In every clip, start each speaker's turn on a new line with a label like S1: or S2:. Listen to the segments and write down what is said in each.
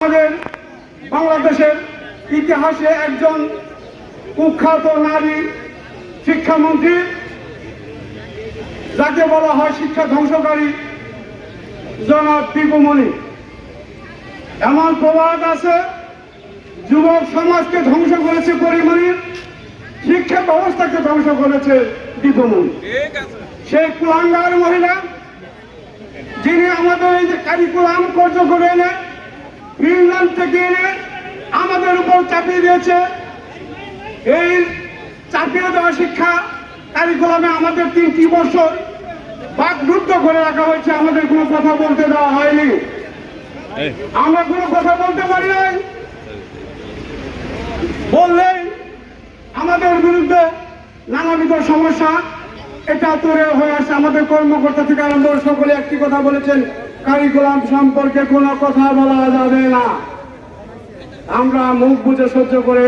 S1: আমাদের বাংলাদেশের ইতিহাসে একজন কুখ্যাত নারী শিক্ষামন্ত্রী যাকে বলা হয় শিক্ষা ধ্বংসকারী জনাব দীপমণি এমন প্রবাদ আছে যুবক সমাজকে ধ্বংস করেছে পরিমণির শিক্ষা ব্যবস্থাকে ধ্বংস করেছে দীপমণি সেই কুলাঙ্গার মহিলা যিনি আমাদের এই যে কারিকুলাম কার্যকর এনে ফিনল্যান্ড থেকে এনে আমাদের উপর চাপিয়ে দিয়েছে। এই চাপিয়ে দেওয়া শিক্ষা কারিকুলামে আমাদের তিনটি বছর বাকরুদ্ধ করে রাখা হয়েছে। আমাদের কোনো কথা বলতে দেওয়া হয়নি। আমরা কোনো কথা বলতে পারি নাই। বললেই আমাদের বিরুদ্ধে নানাবিধ সমস্যা এটা তৈরি হয়ে আসছে আমাদের কর্মকর্তা থেকে আরম্ভ সকলে একটি কথা বলেছেন। কারিকুলাম সম্পর্কে কোনো কথা বলা যাবে না। আমরা মুখ বুঝে সহ্য করে,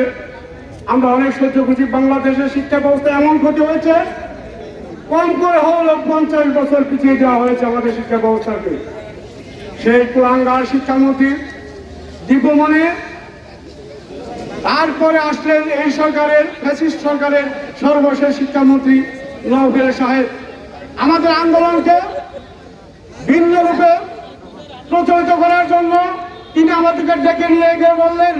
S1: আমরা অনেক সহ্য করছি বাংলাদেশের শিক্ষা ব্যবস্থা এমন ক্ষতি হয়েছে, কম করে হলেও পঞ্চাশ বছর পিছিয়ে দেওয়া হয়েছে আমাদের শিক্ষা ব্যবস্থাকে। সেই কুলাঙ্গার শিক্ষামন্ত্রী দীপমণি তারপরে আসলেন এই সরকারের, ফ্যাসিস্ট সরকারের সর্বশেষ শিক্ষামন্ত্রী নৌফের সাহেব। আমাদের আন্দোলনকে ভিন্ন রূপে প্রচলিত করার জন্য তিনি আমাদেরকে ডেকে নিয়ে গিয়ে বললেন,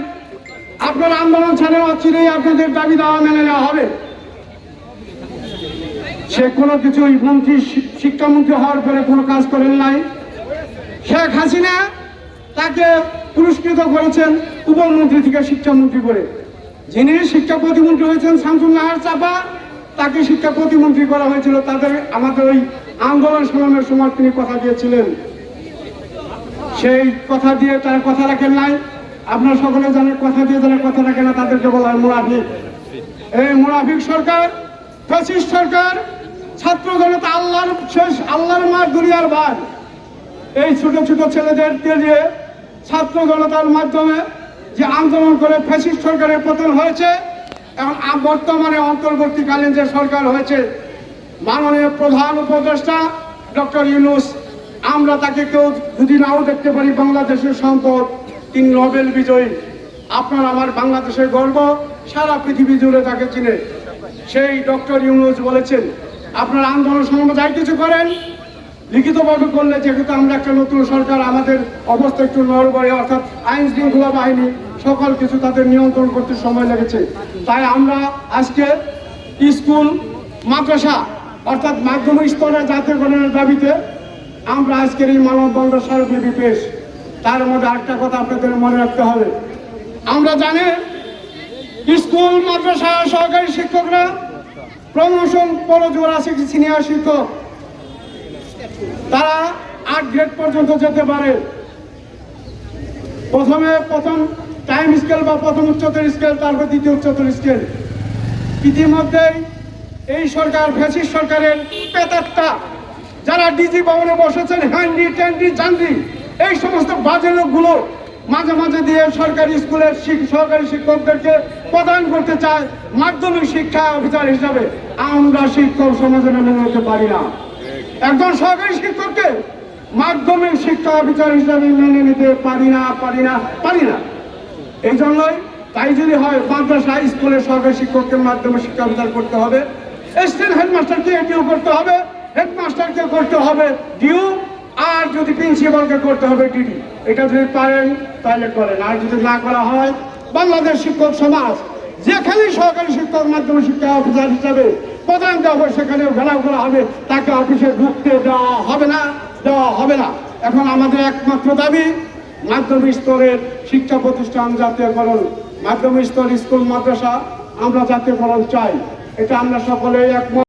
S1: আপনার আন্দোলন ছেড়ে অচিরেই আপনাদের দাবি দেওয়া মেনে নেওয়া হবে। সে কোনো কিছুই মন্ত্রী শিক্ষামন্ত্রী হওয়ার পরে কোনো কাজ করেন নাই। শেখ হাসিনা তাকে পুরস্কৃত করেছেন উপমন্ত্রী থেকে শিক্ষামন্ত্রী করে। যিনি শিক্ষা প্রতিমন্ত্রী হয়েছেন শামসুল্লাহার চাপা, তাকে শিক্ষা প্রতিমন্ত্রী করা হয়েছিল। তাদের আমাদের ওই আন্দোলন সংগ্রামের সময় তিনি কথা দিয়েছিলেন। সেই কথা দিয়ে তার কথা রাখেন নাই। আপনারা সকলে জানেন, কথা দিয়ে যারা কথা রাখে না, তাদেরকে বলা হয় মুনাফিক। এই মুনাফিক সরকার, ফ্যাসিস্ট সরকার, ছাত্র জনতা আল্লাহর শেষ, আল্লাহর মার দুনিয়ার ভার। এই ছোট ছোট ছেলেদেরকে দিয়ে ছাত্র জনতার মাধ্যমে যে আন্দোলন করে ফ্যাসিস্ট সরকারের পতন হয়েছে এবং বর্তমানে অন্তর্বর্তীকালীন যে সরকার হয়েছে মাননীয় প্রধান উপদেষ্টা ডক্টর ইউনুস, আমরা তাকে কেউ যদি নাও দেখতে পারি বাংলাদেশের সম্পদ, তিনি নোবেল বিজয়ী। আপনার আমার বাংলাদেশের গর্ব, সারা পৃথিবী জুড়ে তাকে চিনে। সেই ডক্টর ইউনুস বলেছেন, আপনার আন্দোলন সংগ্রামে যাই কিছু করেন, লিখিতভাবে করলে যেহেতু আমরা একটা নতুন সরকার, আমাদের অবস্থা একটু নড়বড়ে, অর্থাৎ আইন শৃঙ্খলা বাহিনী, সকল কিছু তাদের নিয়ন্ত্রণ করতে সময় লেগেছে। তাই আমরা আজকে স্কুল, মাদ্রাসা অর্থাৎ মাধ্যমিক স্তরে জাতীয়করণের দাবিতে আমরা আজকের এই মানববন্ধন স্মারকলিপি পেশ। তার মধ্যে আরেকটা কথা আপনাদের মনে রাখতে হবে। আমরা জানি স্কুল, মাদ্রাসা, সহকারী শিক্ষকরা প্রমোশন পরজোর আছে সিনিয়র শিক্ষক, তারা আট গ্রেড পর্যন্ত যেতে পারে। প্রথমে প্রথম টাইম স্কেল বা প্রথম উচ্চতর স্কেল তারপর দ্বিতীয় উচ্চতর স্কেল ইতিমধ্যেই এই সরকার, ফ্যাসিস্ট সরকারের পেতাত্তা। যারা ডিজি ভবনে বসেছেন হ্যান্ডি ট্যান্ডি জান্ডি এই সমস্ত বাজে লোকগুলো মাঝে মাঝে দিয়ে সরকারি স্কুলের সরকারি শিক্ষকদেরকে প্রদান করতে চায় মাধ্যমিক শিক্ষা অফিসার হিসাবে। আমরা শিক্ষক সমাজে মেনে নিতে পারি না। একজন সরকারি শিক্ষককে মাধ্যমিক শিক্ষা অফিসার হিসাবে মেনে নিতে পারি না পারি না পারি না। এই জন্যই তাই যদি হয়, মাদ্রাসা, স্কুলের সরকারি শিক্ষককে মাধ্যমিক শিক্ষা অফিসার করতে হবে। স্টেট হেডমাস্টারকে এটিও করতে হবে? হেডমাস্টারকে করতে হবে ডিউ, আর যদি প্রিন্সিপালকে করতে হবে ডিডি। এটা যদি পারেন, তাহলে করেন। আর যদি না করা হয়, বাংলাদেশ শিক্ষক সমাজ যেখানে সরকারি শিক্ষক, মাধ্যমিক শিক্ষা অফিসার হিসাবে প্রধান দেওয়া হবে সেখানে ঘেরাও করা হবে। তাকে অফিসে ঢুকতে দেওয়া হবে না, দেওয়া হবে না। এখন আমাদের একমাত্র দাবি, মাধ্যমিক স্তরের শিক্ষা প্রতিষ্ঠান জাতীয়করণ। মাধ্যমিক স্তর স্কুল, মাদ্রাসা, আমরা জাতীয়করণ চাই। এটা আমরা সকলেই একমত।